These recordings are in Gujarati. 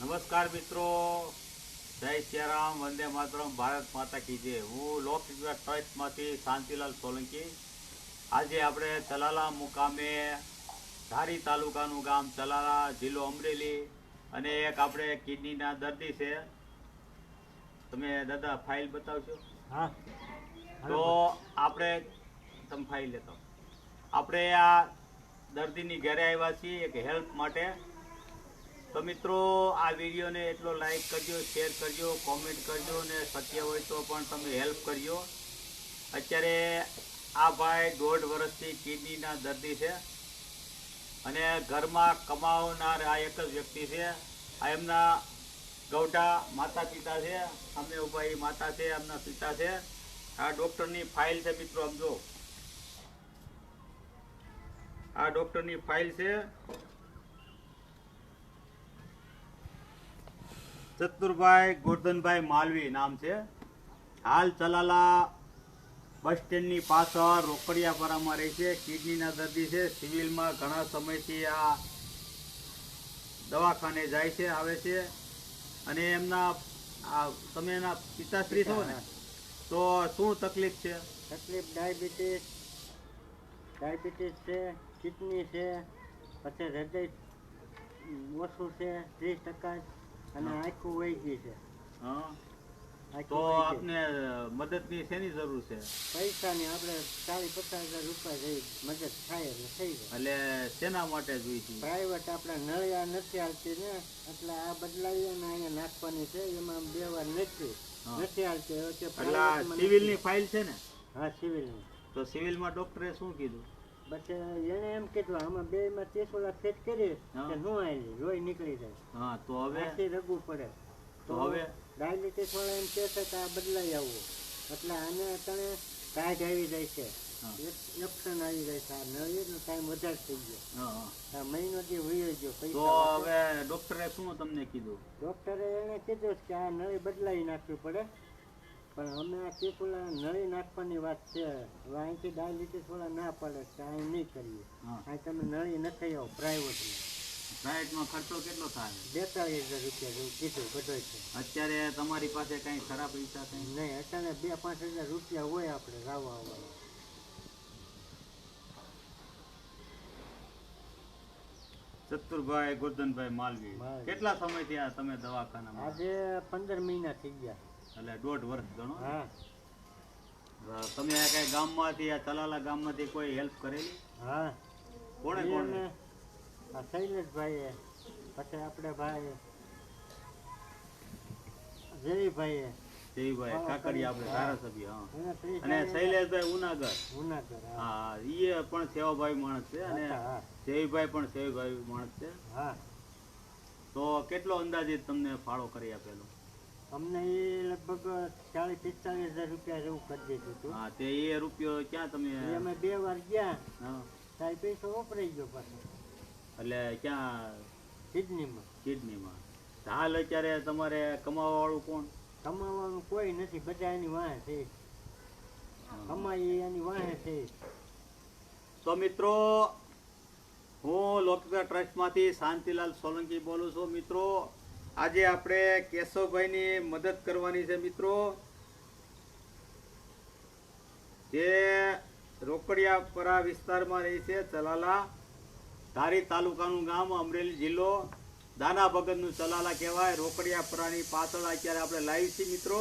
નમસ્કાર મિત્રો. જય સિયારામ વંદે માતરમ ભારત માતા કી જય. હું લોકહિત ટ્રસ્ટમાંથી શાંતિલાલ સોલંકી. આજે આપણે તલાલા મુકામે ધારી તાલુકાનું ગામ તલાલા જિલ્લો અમરેલી અને એક આપણે કિડનીના દર્દી છે. તમે દાદા ફાઇલ બતાવશો? હા. તો આપણે તમે ફાઇલ લેતા આપણે આ દર્દીની ઘરે આવ્યા છીએ એક હેલ્પ માટે. તો મિત્રો, આ વિડીયોને એટલો લાઈક કરજો શેર કરજો કોમેન્ટ કરજો ને શક્ય હોય તો પણ તમે હેલ્પ કરજો. અત્યારે આ ભાઈ દોઢ વર્ષથી કિડનીના દર્દી છે અને ઘરમાં કમાવનાર આ એક જ વ્યક્તિ છે. આ એમના ગૌઢા માતા પિતા છે, અમને ઊભા માતા છે, એમના પિતા છે. આ ડૉક્ટરની ફાઇલ છે મિત્રો, આમ જો. આ ડૉક્ટરની ફાઇલ છે. ચતુરભાઈ ગોરધનભાઈ માલવી નામ છે. હાલ ચલાલા બસ સ્ટેન્ડની પાછળ રોકડિયાપરામાં રહે છે. કિડનીના દર્દી છે. સિવિલમાં ઘણા સમયથી આ દવાખાને જાય છે, આવે છે. અને એમના આ તમે એના પિતાશ્રી છો ને, તો શું તકલીફ છે? તકલીફ ડાયાબિટીસ ડાયાબિટીસ છે, કિડની છે, પછી હૃદય ઓછું છે, ત્રીસ ટકા અને આખું વહી ગઈ છે. હા. તો. આપને મદદની શેની જરૂર છે? પૈસાની આપણે ચાલીસ પચાસ હજાર રૂપિયા જેવી મદદ થાય એટલે થઈ જાય. એટલે શેના માટે જોઈએ પ્રાઇવેટ આપણે નળિયા નથી આવતી ને એટલે આ બદલાવી અને અહીંયા નાખવાની છે એમાં બે વાર નથી. નથી આવતી હવે તે એટલે આ private સિવિલની ફાઇલ છે ને? હા સિવિલની. તો સિવિલમાં ડોક્ટરે શું કીધું? બસ એને એમ કીધું આમાં બે માં ત્રીસોલા ફેટ કરી કે નું આવી લોહી નીકળી જાય. હા તો હવે? આથી રગવું પડે. તો હવે? ડાયાબિટીસ વાળા એમ કહે છે કે આ બદલાઈ આવવું એટલે આને તને કાઢ આવી જાય છે. ઓપ્શન આવી જાય છે. આ નળીનો ટાઈમ વધારે થઈ ગયો. હા, મહિનો જે વયો ગયો પૈસા. હવે ડોક્ટરે શું તમને કીધું? ડોક્ટરે એને કીધું કે આ નળી બદલાવી નાખવી પડે. પણ અમે આ ત્રિપુલા નળી નાખવાની વાત છે. હવે અહીંથી ડાયાલિસિસ વાળા ના પાડે કે અહીં નહીં કરીએ. અહીં તમે નળી નથી આવો પ્રાઇવેટમાં પ્રાઇવેટમાં ખર્ચો કેટલો થાય? બેતાળીસ હજાર રૂપિયા જેવું કીધું બધોય છે. અત્યારે તમારી પાસે કાંઈ ખરાબ પૈસા કંઈ નહીં અત્યારે બે પાંચ હજાર રૂપિયા હોય આપણે રાવવા આવવાના. ચતુરભાઈ ગોરધનભાઈ માલવી માલવી. કેટલા સમયથી આ તમે દવાખાનામાં? આજે પંદર મહિના થઈ ગયા. એટલે દોઢ વર્ષ ગણો. હા. તમે આ કઈ ગામમાંથી આ તલાલા ગામમાંથી કોઈ હેલ્પ કરેલી? હા. કોણે કોણે? આ શૈલેષભાઈએ પછી આપણે ભાઈ જયભાઈએ જયભાઈ કાકડી આપણે ધારાસભ્ય હા. અને શૈલેષભાઈ ઉનાગર. હા. એ પણ સેવાભાઈ માણસ છે અને હા. પણ સેવાભાઈ માણસ છે. હા. તો કેટલો અંદાજિત તમને ફાળો કરી આપેલો? અમને એ લગભગ ચાલીસ પિસ્તાલીસ હજાર રૂપિયા જેવું કરી દીધું હતું. હા તે એ રૂપિયો ક્યાં તમે અમે બે વાર ગયા. હા, ત્યારે પૈસો વપરાઈ ગયો પાછો. એટલે ક્યાં કિડનીમાં. કિડનીમાં. હાલ અત્યારે તમારે કમાવા વાળું કોણ? કમાવાનું કોઈ નથી બધા એની વાહે છે. કમાઈ એની વાહે છે. તો મિત્રો હું લોકતા ટ્રસ્ટમાંથી શાંતિલાલ સોલંકી બોલું છું. મિત્રો આજે આપણે કેશવભાઈની મદદ કરવાની છે મિત્રો. જે રોકડિયાપરા વિસ્તારમાં રહે છે ચલાલા. ધારી તાલુકાનું ગામ અમરેલી જિલ્લો. દાના ભગતનું ચલાલા કહેવાય. રોકડિયાપરાની પાછળ અત્યારે આપણે લાઈવ છીએ મિત્રો.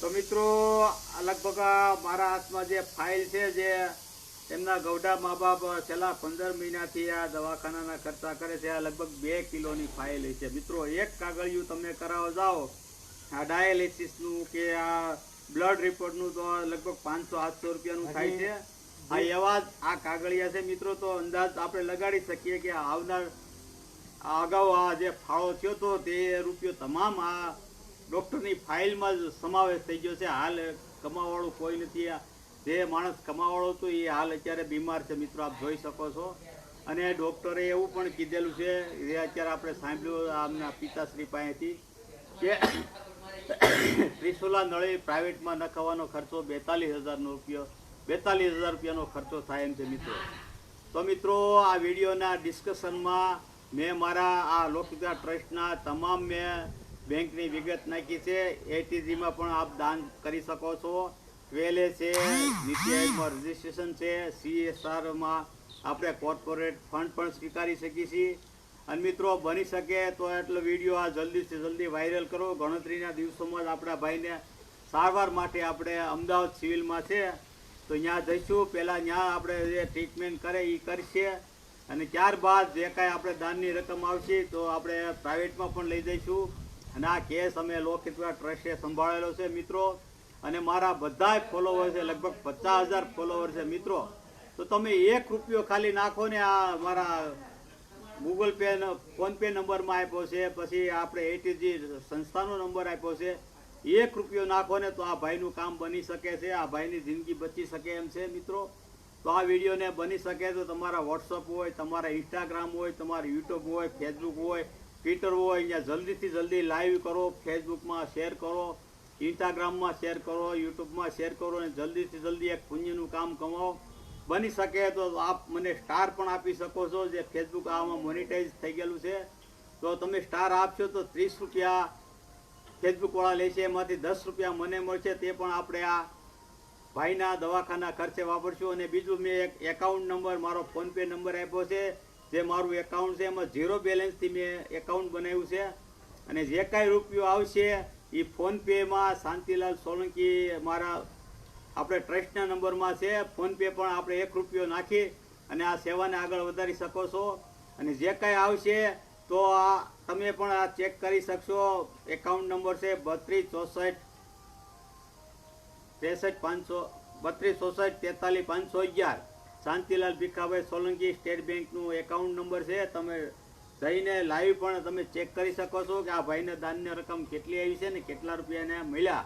તો મિત્રો લગભગ મારા હાથમાં જે ફાઇલ છે, જે એમના ગૌડા મા બાપ છેલ્લા પંદર મહિનાથી આ દવાખાનાના ખર્ચા કરે છે. આ લગભગ બે કિલોની ફાઇલ છે. મિત્રો એક કાગળિયું તમે કરાવવા જાઓ. આ ડાયાલિસિસનું કે આ બ્લડ રિપોર્ટનું તો લગભગ પાંચસો સાતસો રૂપિયાનું થાય છે. આ એવા જ આ કાગળિયા છે. મિત્રો તો અંદાજ આપણે લગાડી શકીએ કે આવનાર આ અગાઉ આ જે ફાળો થયો તો તે રૂપિયો તમામ આ ડૉક્ટરની ફાઇલમાં જ સમાવેશ થઈ ગયો છે. હાલ કમાવાળું કોઈ નથી. આ જે માણસ કમાવાળો હતો એ હાલ અત્યારે બીમાર છે. મિત્રો, આપ જોઈ શકો છો. અને ડૉક્ટરે એવું પણ કીધેલું છે, એ અત્યારે આપણે સાંભળ્યું આમના પિતાશ્રી પાસેથી, કે ત્રિશુલા નળી પ્રાઇવેટમાં નખાવાનો ખર્ચો બેતાલીસ હજારનો રૂપિયો, બેતાલીસ હજાર રૂપિયાનો ખર્ચો થાય એમ છે, મિત્રો. તો મિત્રો, આ વિડીયોના ડિસ્કશનમાં મેં મારા આ લોકહિતા ટ્રસ્ટના તમામ મેં બેંકની વિગત નાખી છે. એટીજીમાં પણ આપ દાન કરી શકો છો. ટ્વેલે છે નીતિઆયોગમાં રજીસ્ટ્રેશન રજિસ્ટ્રેશન છે સીએસઆરમાં આપણે કોર્પોરેટ ફંડ પણ સ્વીકારી શકીએ છીએ. અને મિત્રો બની શકે તો એટલો વીડિયો આ જલ્દીથી જલ્દી વાયરલ કરો. ગણતરીના દિવસોમાં જ આપણા ભાઈને સારવાર માટે આપણે અમદાવાદ સિવિલમાં છે. તો ત્યાં જઈશું. પહેલાં ત્યાં આપણે જે ટ્રીટમેન્ટ કરે એ કરશે. અને ત્યારબાદ જે કાંઈ આપણે દાનની રકમ આવશે તો આપણે પ્રાઇવેટમાં પણ લઈ જઈશું. અને આ કેસ અમે લોકહિતવા ટ્રસ્ટે સંભાળેલો છે મિત્રો. અને મારા બધા ફોલોવર છે, લગભગ પચાસ હજાર ફોલોવર છે. મિત્રો, તો તમે એક રૂપિયો ખાલી નાખો ને આ મારા ગૂગલ પે ફોનપે નંબરમાં આપ્યો છે, પછી આપણે એટીજી સંસ્થાનો નંબર આપ્યો છે. એક રૂપિયો નાખો ને તો આ ભાઈનું કામ બની શકે છે, આ ભાઈની જિંદગી બચી શકે એમ છે, મિત્રો. તો આ વિડીયોને બની શકે તો તમારા વોટ્સઅપ હોય, તમારા ઇન્સ્ટાગ્રામ હોય, તમારા યુટ્યુબ હોય ફેસબુક હોય ટ્વિટર હોય, અહીંયા જલ્દીથી જલ્દી લાઈવ કરો ફેસબુકમાં શેર કરો. ઇન્સ્ટાગ્રામમાં શેર કરો યુટ્યુબમાં શેર કરો અને જલ્દીથી જલ્દી એક પુણ્યનું કામ કમાવો. બની શકે તો આપ મને સ્ટાર પણ આપી શકો છો, જે ફેસબુક આમાં મોનિટાઈઝ થઈ ગયેલું છે. તો તમે સ્ટાર આપશો તો ત્રીસ રૂપિયા ફેસબુકવાળા લેશે, એમાંથી દસ રૂપિયા મને મળશે, તે પણ આપણે આ ભાઈના દવાખાના ખર્ચે વાપરશું. અને બીજું મેં એક એકાઉન્ટ નંબર મારો ફોનપે નંબર આપ્યો છે, જે મારું એકાઉન્ટ છે, એમાં ઝીરો બેલેન્સથી મેં એકાઉન્ટ બનાવ્યું છે. અને જે કાંઈ રૂપિયો આવશે એ ફોનપેમાં શાંતિલાલ સોલંકી મારા આપણે ટ્રસ્ટના નંબરમાં છે. ફોનપે પણ આપણે એક રૂપિયો નાખી અને આ સેવાને આગળ વધારી શકો છો. અને જે કાંઈ આવશે તો આ તમે પણ આ ચેક કરી શકશો. એકાઉન્ટ નંબર છે બત્રીસ ચોસઠ ત્રેસઠ પાંચસો બત્રીસ ચોસઠ તેતાલીસ પાંચસો અગિયાર. શાંતિલાલ ભીખાભાઈ સોલંકી સ્ટેટ બેંકનું એકાઉન્ટ નંબર છે. તમે જઈને લાઈવ પણ તમે ચેક કરી શકો છો કે આ ભાઈને દાનની રકમ કેટલી આવી છે ને કેટલા રૂપિયાને મળ્યા.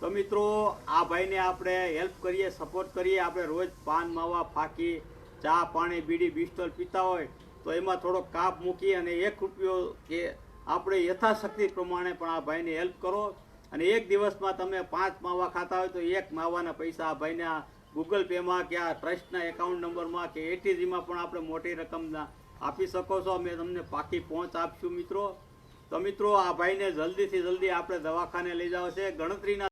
તો મિત્રો, આ ભાઈને આપણે હેલ્પ કરીએ સપોર્ટ કરીએ. આપણે રોજ પાન, માવા, ફાકી, ચા, પાણી, બીડી બિસ્ટોલ પીતા હોય તો એમાં થોડો કાપ મૂકી અને એક રૂપિયો કે આપણે યથાશક્તિ પ્રમાણે પણ આ ભાઈને હેલ્પ કરો. અને એક દિવસમાં તમે પાંચ માવા ખાતા હોય તો એક માવાના પૈસા આ ભાઈને ગૂગલ પેમાં કે આ ટ્રસ્ટના એકાઉન્ટ નંબરમાં કે એટીજીમાં પણ આપણે મોટી રકમ ના- આપી શકો છો. અમે તમને પાકી પહોંચ આપશું મિત્રો. તો મિત્રો, આ ભાઈને જલ્દીથી જલ્દી આપણે દવાખાને લઈ જાવ છે. ગણતરીના